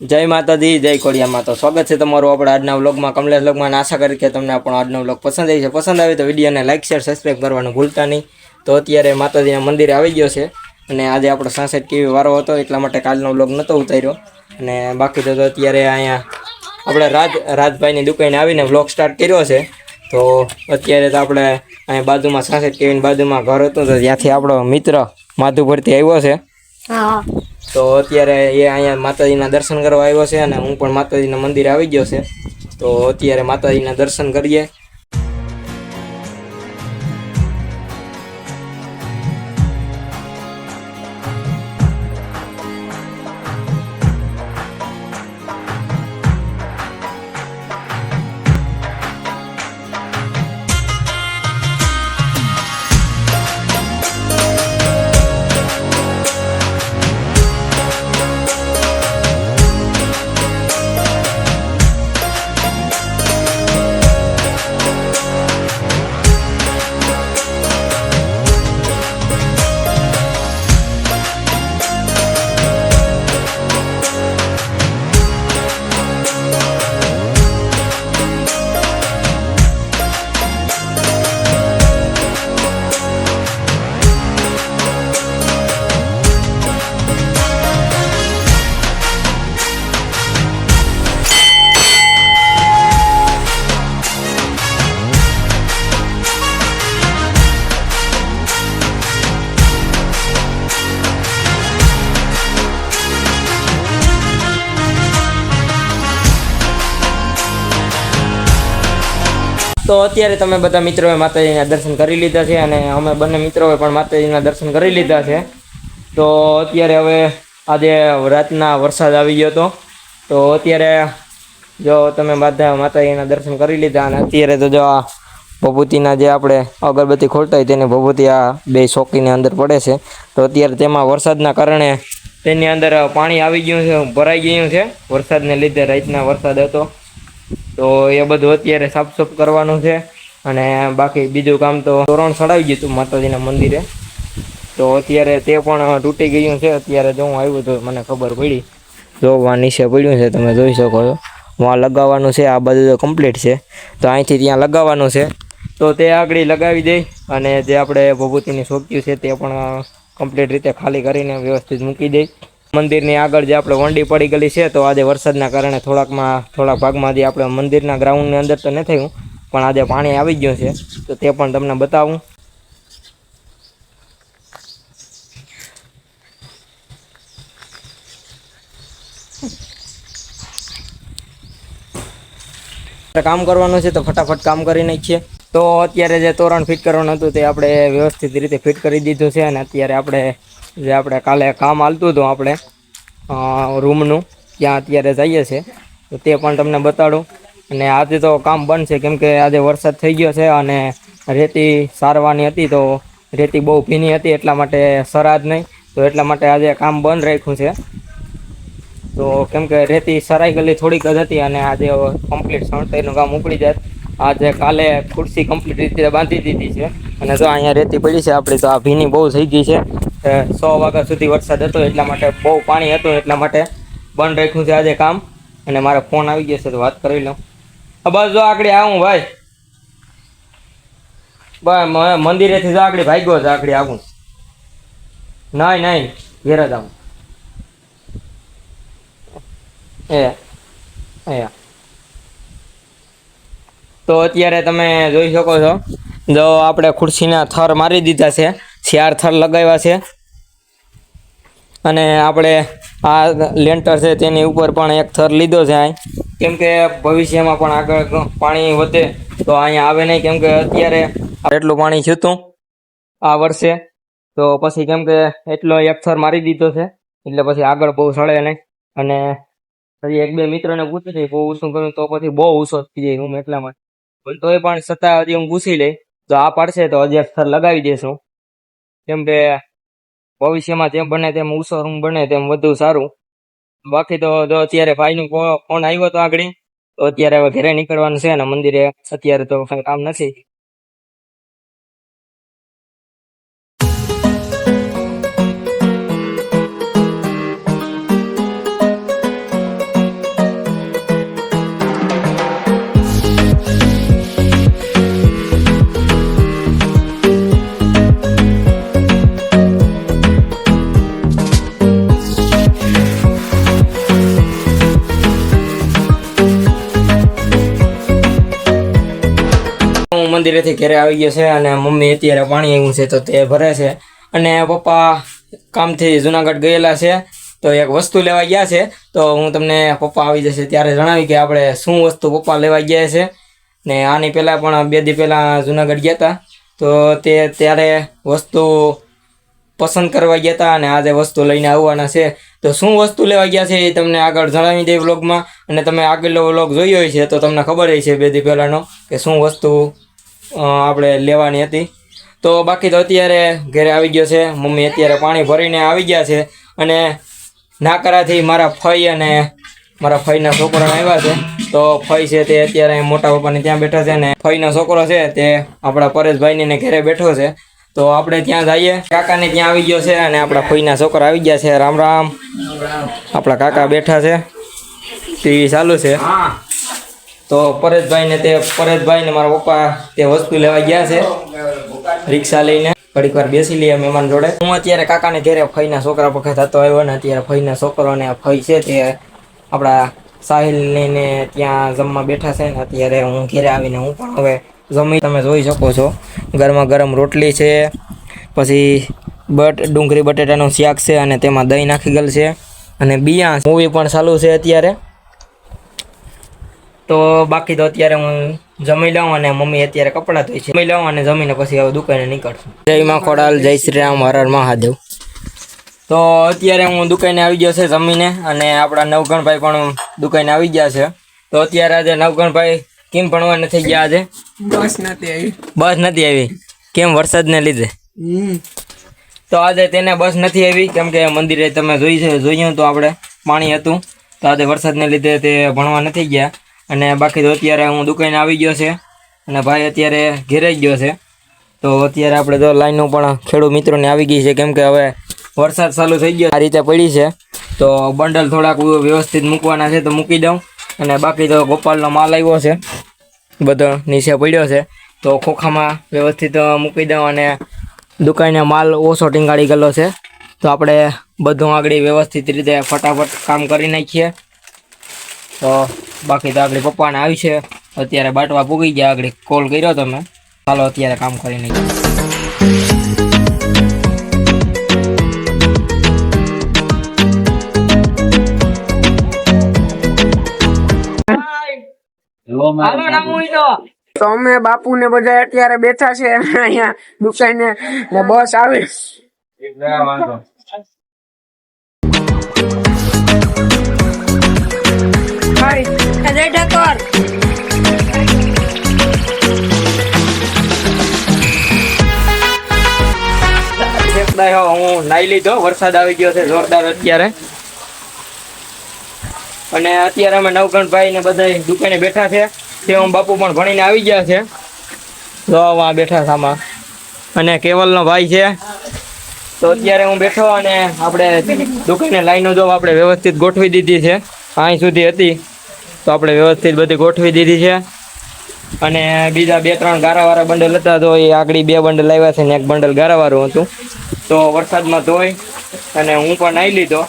જય માતાજી, જય કોડિયામાં તો સ્વાગત છે તમારું આપણે આજના વ્લોગમાં. કમલેશ વ્લોગમાં આશા કરી કે તમને આપણો આજનો વ્લોગ પસંદ આવી છે. પસંદ આવે તો વિડીયોને લાઇક શેર સબસ્ક્રાઈબ કરવાનું ભૂલતા નહીં. તો અત્યારે માતાજીના મંદિરે આવી ગયો છે અને આજે આપણો સાંસઠ કેવી વારો હતો એટલા માટે કાલનો વ્લોગ નહોતો ઉતાર્યો. અને બાકી તો અત્યારે અહીંયા આપણે રાજ, રાજભાઈની દુકાને આવીને વ્લોગ સ્ટાર્ટ કર્યો છે. તો અત્યારે તો આપણે અહીંયા બાજુમાં સાસઠ કેવીની બાજુમાં ઘર હતું તો ત્યાંથી આપણો મિત્ર માધુપુરથી આવ્યો છે. તો અત્યારે એ અહીંયા માતાજીના દર્શન કરવા આવ્યો છે અને હું પણ માતાજીના મંદિર આવી ગયો છે. તો અત્યારે માતાજીના દર્શન કરીએ. તો અત્યારે તમે બધા મિત્રોએ માતાજીના દર્શન કરી લીધા છે અને અમે બંને મિત્રોએ પણ માતાજીના દર્શન કરી લીધા છે. તો અત્યારે હવે આજે રાતના વરસાદ આવી ગયો હતો. તો અત્યારે જો તમે બધા માતાજીના દર્શન કરી લીધા અને અત્યારે તો જો આ ભભૂતિના જે આપણે અગરબત્તી ખોલતા હોય તેની ભભૂતિ આ બે ચોકીની અંદર પડે છે. તો અત્યારે તેમાં વરસાદના કારણે તેની અંદર પાણી આવી ગયું છે, ભરાઈ ગયું છે. વરસાદને લીધે રાતના વરસાદ હતો. તો એ બધું અત્યારે સાફ સફ કરવાનું છે. અને બાકી બીજું કામ તો તોરણ ચડાવી ગયું હતું માતાજીના મંદિરે. તો અત્યારે તે પણ તૂટી ગયું છે. અત્યારે જો હું આવ્યું તો મને ખબર પડી. જોવા નીચે પડ્યું છે, તમે જોઈ શકો છો. વहाँ લગાવવાનું છે, આ બધું કમ્પ્લીટ છે. તો અહીંથી ત્યાં લગાવવાનું છે. તો તે આગળ લગાવી દઈ અને જે આપણે ભભૂતિની સોંપ્યું છે તે પણ કમ્પ્લીટ રીતે ખાલી કરીને વ્યવસ્થિત મૂકી દઈ મંદિરની આગળ જે આપણે વંડી પડી ગયેલી છે, તો આજે વરસાદના કારણે થોડાકમાં, થોડાક ભાગમાં જે આપણે મંદિરના ગ્રાઉન્ડની અંદર તો ન થયું પણ આજે પાણી આવી ગયું છે, તો તે પણ તમને બતાવું. કામ કરવાનું છે, તો ફટાફટ કામ કરી નાખીએ. તો અત્યારે જે તોરણ ફિટ કરવાનું હતું, તે આપણે વ્યવસ્થિત રીતે ફિટ કરી દીધું છે, અને અત્યારે આપણે જે આપણે કાલે કામ હાલતું હતું આપણે રૂમનું, ત્યાં અત્યારે જઈએ છીએ. તો તે પણ તમને બતાડું. અને આજે તો કામ બંધ છે કેમ આજે વરસાદ થઈ ગયો છે અને રેતી સારવાની હતી તો રેતી બહુ ભીની હતી, એટલા માટે સરાજ નહીં. તો એટલા માટે આજે કામ બંધ રાખ્યું છે. તો કેમ કે રેતી સરાઈ ગયેલી થોડીક જ હતી અને આજે કમ્પ્લીટ સણતરીનું કામ ઉપડી જાય. આજે કાલે ખુરશી કમ્પ્લીટ રીતે બાંધી દીધી છે. અને જો અહીંયા રેતી પડી છે આપણી, તો આ ભીની બહુ થઈ ગઈ છે. સો વાગ્યા સુધી વરસાદ હતો એટલા માટે બહુ પાણી હતું, એટલા માટે બંધ રાખ્યું છે આજે કામ. અને મારો ફોન આવી ગયો છે, તો વાત કરી લઉં. બસ જો આગળ આવું ભાઈ. બસ મંદિરેથી જો આગળ ભાગ્યો છે, આગળ આવું. નહીં નહીં ઘેર જ આવું. એ એ. તો અત્યારે તમે જોઈ શકો છો. જો આપણે ખુરશીના થર મારી દીધા છે. ચાર થર લગાવ્યા છે. અને આપણે આ લેન્ટર છે તેની ઉપર પણ એક થર લીધો છે અહીં. કેમ કે ભવિષ્યમાં પણ આગળ પાણી વધે તો અહીંયા આવે નહીં. કેમ કે અત્યારે એટલું પાણી થયું આ વર્ષે. તો પછી કેમ કે એટલો એક થર મારી દીધો છે. એટલે પછી આગળ બહુ સળે નહીં. અને પછી એક બે મિત્રોને પૂછ્યું છે બહુ ઊંચું કર્યું તો પછી બહુ ઊંચો થઈ જાય રૂમ એટલામાં. પણ તોય પણ છતાં હજી હું ઘૂસી લઈ. તો આ પાડશે તો હજી થર લગાવી દેશું. કેમ કે ભવિષ્યમાં જેમ બને તેમ રૂમ બને તેમ વધુ સારું. બાકી તો જો અત્યારે ભાઈ નું ફોન આવ્યો તો આગળ, તો અત્યારે હવે ઘરે નીકળવાનું છે અને મંદિરે અત્યારે તો કઈ કામ નથી. મંદિરેથી ઘરે આવી ગયો છે અને મમ્મી અત્યારે પાણી આવ્યું છે તો તે ભરે છે. અને પપ્પા કામથી જુનાગઢ ગયેલા છે, તો એક વસ્તુ લેવા ગયા છે. તો હું તમને પપ્પા આવી જશે ત્યારે જણાવી કે આપણે શું વસ્તુ પપ્પા લેવા ગયા છે. ને આની પહેલાં પણ બે દી પહેલાં જુનાગઢ ગયા હતા તો તે ત્યારે વસ્તુ પસંદ કરવા ગયા હતા અને આજે વસ્તુ લઈને આવવાના છે. તો શું વસ્તુ લેવા ગયા છે એ તમને આગળ જણાવી દે વ્લોગમાં અને તમે આગળનો વ્લોગ જોયો હોય છે તો તમને ખબર છે બે દી પહેલાંનો કે શું વસ્તુ આપણે લેવાની હતી. તો બાકી તો અત્યારે ઘરે આવી ગયો છે. મમ્મી અત્યારે પાણી ભરીને આવી ગયા છે અને નાકરાથી મારા ફઈ અને મારા ફઈના છોકરા આવ્યા છે. તો ફઈ છે તે અત્યારે મોટા પપ્પાને ત્યાં બેઠા છે ને ફઈનો છોકરો છે તે આપણા પરેશભાઈને ને ઘરે બેઠો છે. તો આપણે ત્યાં જઈએ. કાકાને ત્યાં આવી ગયો છે અને આપણા ફઈના છોકરા આવી ગયા છે. રામ રામ. આપણા કાકા બેઠા છે. ટીવી ચાલુ છે. તો પરેશભાઈ ને તે પરેશભાઈ ને મારા પપ્પા તે વસ્તુ લેવા ગયા છે. રિક્ષા લઈને ઘડીક વાર બેસી લઈએ મહેમાન જોડે. હું અત્યારે કાકાને ઘરે ફઈના છોકરા પખે થતો આવ્યો ને અત્યારે ફઈના છોકરો ને ફઈ છે તે આપણા સાહિલ ને ત્યાં જમવા બેઠા છે ને અત્યારે હું ઘેરે આવીને હું પણ હવે જમી તમે જોઈ શકો છો. ગરમા ગરમ રોટલી છે, પછી બટ, ડુંગળી, બટેટાનું શાક છે અને તેમાં દહીં નાખી ગયેલ છે. અને બિયા મૂવી પણ ચાલુ છે અત્યારે. તો બાકી તો અત્યારે હું જમી લઉં અને મમ્મી અત્યારે કપડાં ધોઈ છે. જમી લઉં અને જમીને પછી હવે દુકાને નીકળશું. જય માં ખોડાલ જય શ્રી રામ હર હર મહાદેવ. તો અત્યારે હું દુકાને આવી ગયો છે જમીને અને આપણા નવગણભાઈ પણ દુકાને આવી ગયા છે. તો અત્યારે આજે નવગણભાઈ કેમ ભણવા નથી ગયા આજે? બસ નથી આવી. બસ નથી આવી? કેમ વરસાદને લીધે? તો આજે તેને બસ નથી આવી કેમ કે મંદિરે તમે જોઈ છે જોયું તો આપણે પાણી હતું. તો આજે વરસાદને લીધે તે ભણવા નથી ગયા. અને બાકી તો અત્યારે હું દુકાને આવી ગયો છે. અને ભાઈ અત્યારે ઘેરે ગયો છે. તો અત્યારે આપણે તો લાઈનો પણ ખેડૂત મિત્રોને આવી ગઈ છે કેમ કે હવે વરસાદ ચાલુ થઈ ગયો. આ રીતે પડી છે. તો બંડલ થોડાક વ્યવસ્થિત મૂકવાના છે તો મૂકી દઉં. અને બાકી તો ગોપાલનો માલ આવ્યો છે. બધો નીચે પડ્યો છે. તો ખોખામાં વ્યવસ્થિત મૂકી દઉં અને દુકાને માલ ઓછો ટીંગાડી ગયેલો છે. તો આપણે બધું આગળ વ્યવસ્થિત રીતે ફટાફટ કામ કરી નાખીએ. તો બાકી તો આગળ પપ્પાને આવી છે. અત્યારે બાટવા પૂગી ગયા. આગળ કોલ કર્યો તમે ચાલો અત્યારે કામ કરી નાખીએ તો અમે બાપુ ને બધા અત્યારે બેઠા છે. અહીંયા દુકાને ને બસ આવે. શેકડાયો હું નાઈ લીધો. વરસાદ આવી ગયો છે, જોરદાર અત્યારે. અને અત્યારે અમે નવગણભાઈ ને બધા દુકાને બેઠા છે. તે હું બાપુ પણ ભણીને આવી ગયા છે. જો આ બેઠા છે અને કેવલનો ભાઈ છે. તો અત્યારે હું બેઠો અને આપણે દુકાને લાઈનો જો આપણે વ્યવસ્થિત ગોઠવી દીધી છે. અહીં સુધી હતી. તો આપણે વ્યવસ્થિત બધી ગોઠવી દીધી છે. અને બીજા બે ત્રણ ગારાવાળા બંડલ હતા, તો એ આગળ બે બંડલ આવ્યા છે ને એક બંડલ ગારાવાળું હતું. તો વરસાદમાં ધોઈ અને હું પણ નાહી લીધો.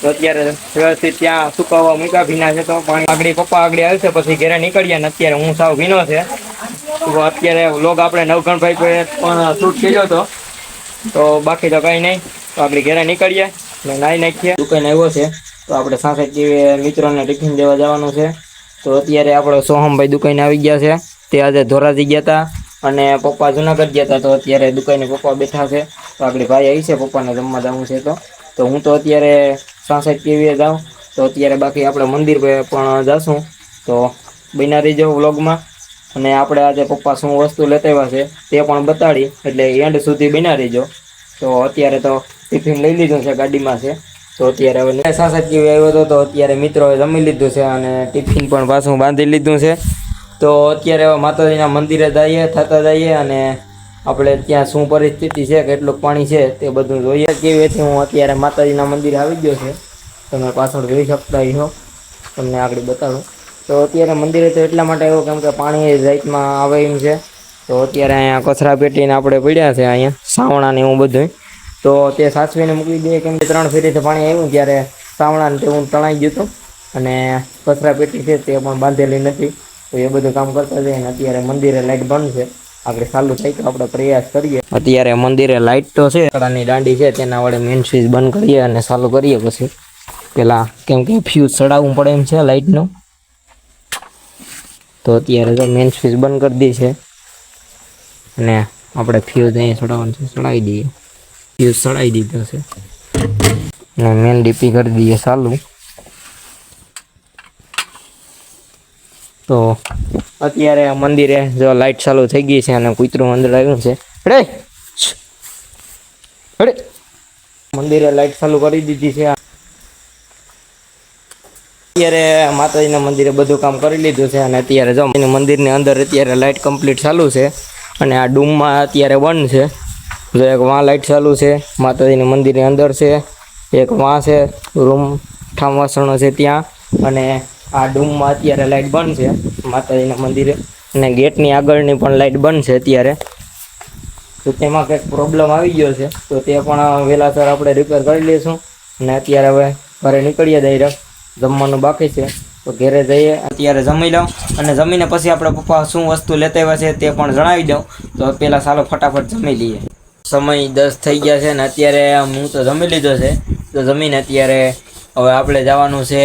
તો અત્યારે વ્યવસ્થિત ત્યાં સુકાવવા મૂકા ભીના છે તો પાણી આગળ પપ્પા આગળ આવશે, પછી ઘરે નીકળ્યા ને અત્યારે હું સાવ ભીનો છે. તો અત્યારે લોગ આપણે નવગણભાઈ પણ શૂટ કર્યો હતો. તો બાકી તો કંઈ નહીં. તો આપણે ઘરે નીકળીએ ને નાહી નાખીએ. દુકાન આવ્યો છે. તો આપણે સાથે જેવી મિત્રોને ટિફિન દેવા જવાનું છે. તો અત્યારે આપણે સોહમભાઈ દુકાને આવી ગયા છે. તે આજે ધોરાજી ગયા હતા અને પપ્પા જુનાગઢ ગયા હતા. તો અત્યારે દુકાને પપ્પા બેઠા છે. તો આપણે ભાઈ આવી છે. પપ્પાને જમવા જવું છે તો. તો હું તો અત્યારે સાંસઠ કેવીએ જાઉં. તો અત્યારે બાકી આપણે મંદિર પણ જશું. તો બન્યા રહીજો વ્લોગમાં. અને આપણે આજે પપ્પા શું વસ્તુ લેતા આવ્યા છે તે પણ બતાડી. એટલે એન્ડ સુધી બના રહીજો. તો અત્યારે તો ટિફિન લઈ લીધું છે ગાડીમાં છે. તો અત્યારે હવે સાસઠ જેવી આવ્યો હતો, તો અત્યારે મિત્રોએ જમી લીધું છે અને ટિફિન પણ પાછું બાંધી લીધું છે. તો અત્યારે હવે માતાજીના મંદિરે જઈએ, થતા જઈએ અને આપણે ત્યાં શું પરિસ્થિતિ છે, કેટલું પાણી છે, તે બધું જોઈએ. કેવી રીતે હું અત્યારે માતાજીના મંદિરે આવી ગયો છે. તમે પાછળ જોઈ શકતા છો તમને આગળ બતાડું તો અત્યારે મંદિરે તો એટલા માટે આવ્યો કેમ કે પાણી રાઈટમાં આવે એમ છે. તો અત્યારે અહીંયા કચરા પેટીને આપણે પડ્યા છે અહીંયા સાવણા ને એવું બધું તો તે સાચવીને મૂકી દઈએ કેમ કે ત્રણ ફેરીથી પાણી આવ્યું ત્યારે સાવણાને તે હું તણાઈ ગયું હતું. અને કચરા પેટી છે તે પણ બાંધેલી નથી. તો એ બધું કામ કરતા જઈએ અને અત્યારે મંદિરે લાઈટ બંધ છે. આપણે ચાલુ થાય તો આપણે પ્રયાસ કરીએ. અત્યારે મંદિરે લાઇટ તો છે. કડાની દાંડી છે, તેના વડે મેઇન સ્વિચ બંધ કરીએ અને ચાલુ કરીએ પછી. પેલા કેમ કે ફ્યુઝ ચડાવવું પડે એમ છે લાઇટનું તો અત્યારે તો મેઇન સ્વિચ બંધ કરી દી છે. અને આપણે ફ્યુઝ અહીંયા ચડાવવાનું છે, ચડાવી દઈએ. ફ્યુઝ ચડાવી દીધો છે. મેન ડીપી કરી દઈએ ચાલુ. તો અત્યારે આ મંદિરે જો લાઇટ ચાલુ થઈ ગઈ છે અને કૂતરું અંદર આવ્યું છે. રે અરે મંદિરે લાઇટ ચાલુ કરી દીધી છે. અત્યારે માતાજીના મંદિરે બધું કામ કરી લીધું છે અને અત્યારે જો મંદિરની અંદર અત્યારે લાઇટ કમ્પ્લીટ ચાલુ છે. અને આ ડૂમમાં અત્યારે બંધ છે. જો એક વાં લાઇટ ચાલુ છે, માતાજીના મંદિરની અંદર છે, એક વાં છે, રૂમ ઠામ વાસણો છે ત્યાં, અને આ ડૂમમાં અત્યારે લાઇટ બંધ છે, માતાજીના મંદિરે, અને ગેટની આગળની પણ લાઇટ બંધ છે અત્યારે. તો તેમાં કંઈક પ્રોબ્લેમ આવી ગયો છે, તો તે પણ વહેલાસર આપણે રિપેર કરી લઈશું અને અત્યારે હવે ઘરે નીકળીએ ડાયરેક્ટ જમવાનું બાકી છે, તો ઘરે જઈએ, અત્યારે જમી લઉં, અને જમીને પછી આપણે પપ્પા શું વસ્તુ લેતા આવ્યા છે તે પણ જણાવી દઉં, તો પહેલાં ચાલો ફટાફટ જમી લઈએ. સમય દસ થઈ ગયા છે ને અત્યારે હું તો જમી લીધો છે. તો જમીને અત્યારે હવે આપણે જવાનું છે.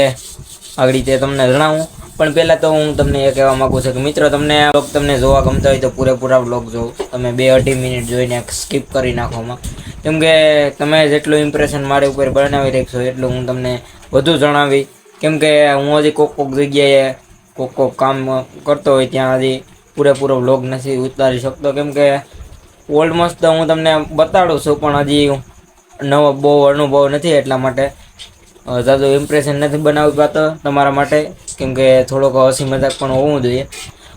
આગળ રીતે તમને જણાવું. પણ પહેલાં તો હું તમને એ કહેવા માગું છું કે મિત્રો, તમને vlog તમને જોવા ગમતા હોય તો પૂરેપૂરા બ્લોગ જોવો તમે બે અઢી મિનિટ જોઈને સ્કીપ કરી નાખોમાં કેમ કે તમે જેટલું ઇમ્પ્રેશન મારી ઉપર બનાવી રાખશો એટલું હું તમને વધુ જણાવી. કેમ કે હું હજી કોક કોક જગ્યાએ કોક કોક કામ કરતો હોય ત્યાં હજી પૂરેપૂરો બ્લોગ નથી ઉતારી શકતો. કેમ કે ઓલમોસ્ટ હું તમને બતાડું છું, પણ હજી નવો બહુ અનુભવ નથી એટલા માટે. જાદુ ઇમ્પ્રેશન નથી બનાવી પાતો તમારા માટે, કેમ કે થોડોક હસી મજાક પણ હોવું જોઈએ.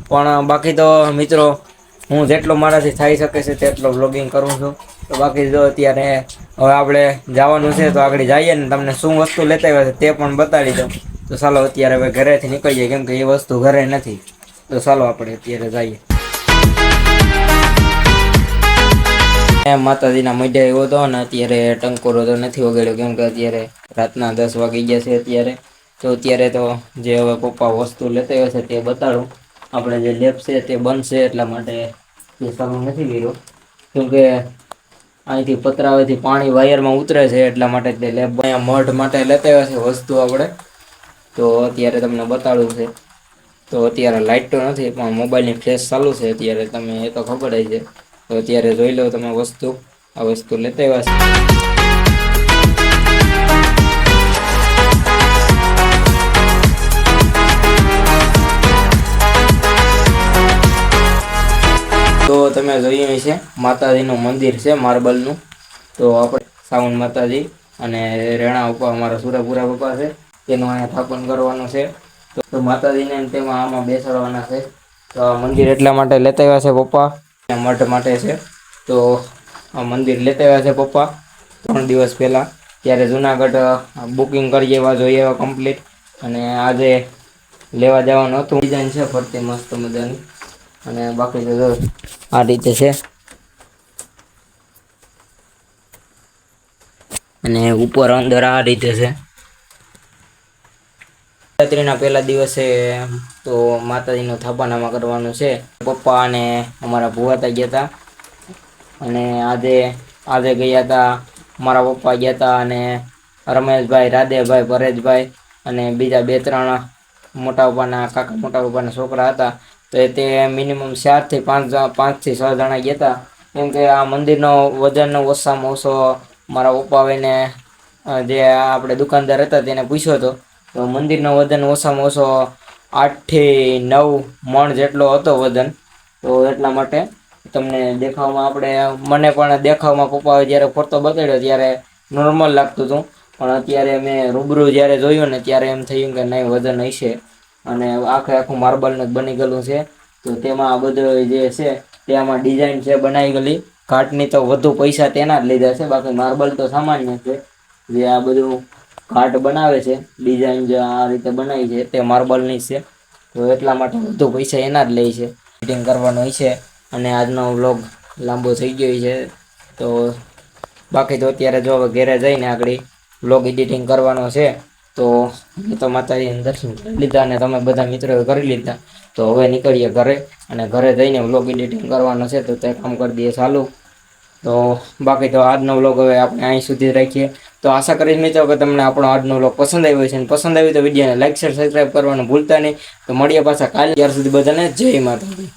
પણ બાકી તો, મિત્રો, હું જેટલો મારાથી થઈ શકે છે તેટલો બ્લોગિંગ કરું છું. તો બાકી જો અત્યારે, હવે આપણે જવાનું છે, તો આગળ જઈએ ને તમને શું વસ્તુ લેતા આવ્યા છે તે પણ બતાડી દઉં. તો ચાલો, અત્યારે હવે ઘરેથી નીકળીએ, કેમ કે એ વસ્તુ ઘરે નથી. તો ચાલો, આપણે અત્યારે જઈએ. માતાજીના મઢે આવ્યો હતો અને અત્યારે ટંકોરો તો નથી વગાડ્યો, કેમ કે અત્યારે રાતના દસ વાગી ગયા છે અત્યારે. તો અત્યારે તો જે હવે પપ્પા વસ્તુ લેતા આવ્યા છે તે બતાડું. આપણે જે લેબ છે તે બનશે એટલા માટે તે સારું નથી લીધો. કેમકે અહીંથી પતરાવેથી પાણી વાયરમાં ઉતરે છે એટલા માટે તે લેબ અહીંયા મઢ માટે લેતા આવ્યા છે વસ્તુ આપણે. તો અત્યારે તમને બતાડવું છે. તો અત્યારે લાઇટ તો નથી, પણ મોબાઈલની ફ્લેશ ચાલુ છે અત્યારે તમે એ તો ખબર જ છે. તો અત્યારે જોઈ લો તમે વસ્તુ. આ વસ્તુ લેતા આવ્યા છે. તો તમે જોયું છે, માતાજીનું મંદિર છે, માર્બલનું. તો આપણે સાવન માતાજી અને રેણા ઉપર અમારા સુરપુરા પપ્પા છે તેનું અહીંયા સ્થાપન કરવાનું છે. તો- માતાજીને તેમાં આમાં બેસાડવાના છે. તો મંદિર એટલા માટે લેતા આવ્યા છે પપ્પા. મઠ માટે છે. તો મંદિર લેતા આવ્યા છે પપ્પા. ત્રણ દિવસ પહેલાં. ત્યારે જુનાગઢ બુકિંગ કરી એવા જોઈએ એવા કમ્પ્લીટ અને આજે લેવા જવાનું હતું. ડિઝાઇન છે, ફરતી મસ્ત મજાની. અને બાકી તો આ રીતે છે. અને ઉપર અંદર આ રીતે છે. નવરાત્રીના પહેલા દિવસે તો માતાજીનું થાપાનામાં કરવાનું છે. પપ્પા અને અમારા ભુવાતા ગયા હતા અને આજે આજે ગયા હતા મારા પપ્પા ગયા હતા અને રમેશભાઈ, રાધેભાઈ, પરેશભાઈ અને બીજા બે ત્રણ મોટા પપ્પાના, કાકા મોટા પપ્પાના છોકરા હતા. તો એ તે મિનિમમ ચારથી પાંચ પાંચથી છ જણા ગયા હતા કેમ કે આ મંદિરનો વજનનો ઓછામાં ઓછો મારા પપ્પા આવીને જે આપણે દુકાનદાર હતા તેને પૂછ્યો હતો. તો મંદિરનો વજન ઓછામાં ઓછો આઠથી નવ મણ જેટલો હતો વજન. તો એટલા માટે તમને દેખાવમાં આપણે, મને પણ દેખાવમાં પપ્પાએ જ્યારે ફરતો બતાડ્યો ત્યારે નોર્મલ લાગતું હતું. પણ અત્યારે મેં રૂબરૂ જ્યારે જોયું ને ત્યારે એમ થયું કે નહીં, વજન હશે અને આખે આખું માર્બલનું જ બની ગયેલું છે. તો તેમાં બધું જે છે, તે આમાં ડિઝાઇન છે બનાવી ગયેલી. ઘાટની તો વધુ પૈસા તેના જ લીધા છે. બાકી માર્બલ તો સામાન્ય છે. જે આ બધું ઘાટ બનાવે છે ડિઝાઇન જે આ રીતે બનાવી છે, તે માર્બલની છે. તો એટલા માટે વધુ પૈસા એના જ લે છે. ફિટિંગ કરવાનો હોય છે અને આજનો વ્લોગ લાંબો થઈ ગયો છે. તો બાકી તો અત્યારે જો હવે ઘેરે જઈને આગળ વ્લોગ એડિટિંગ કરવાનો છે, તો એ તો માતાજીના દર્શન કરી લીધા અને તમે બધા મિત્રોએ કરી લીધા. તો હવે નીકળીએ ઘરે અને ઘરે જઈને વ્લોગ એડિટિંગ કરવાનો છે, તો તે કામ કરી દઈએ ચાલુ. તો બાકી તો આજનો વ્લોગ હવે આપણે અહીં સુધી રાખીએ. તો આશા કરીશ મિત્રો કે તમને આપણો આજનો વ્લોગ પસંદ આવ્યો છે અને પસંદ આવ્યો તો વિડીયોને લાઈક શેર સબસ્ક્રાઈબ કરવાનું ભૂલતા નહીં. તો મળીએ પાછા કાલે. ત્યાર સુધી બધાને જય માતાજી.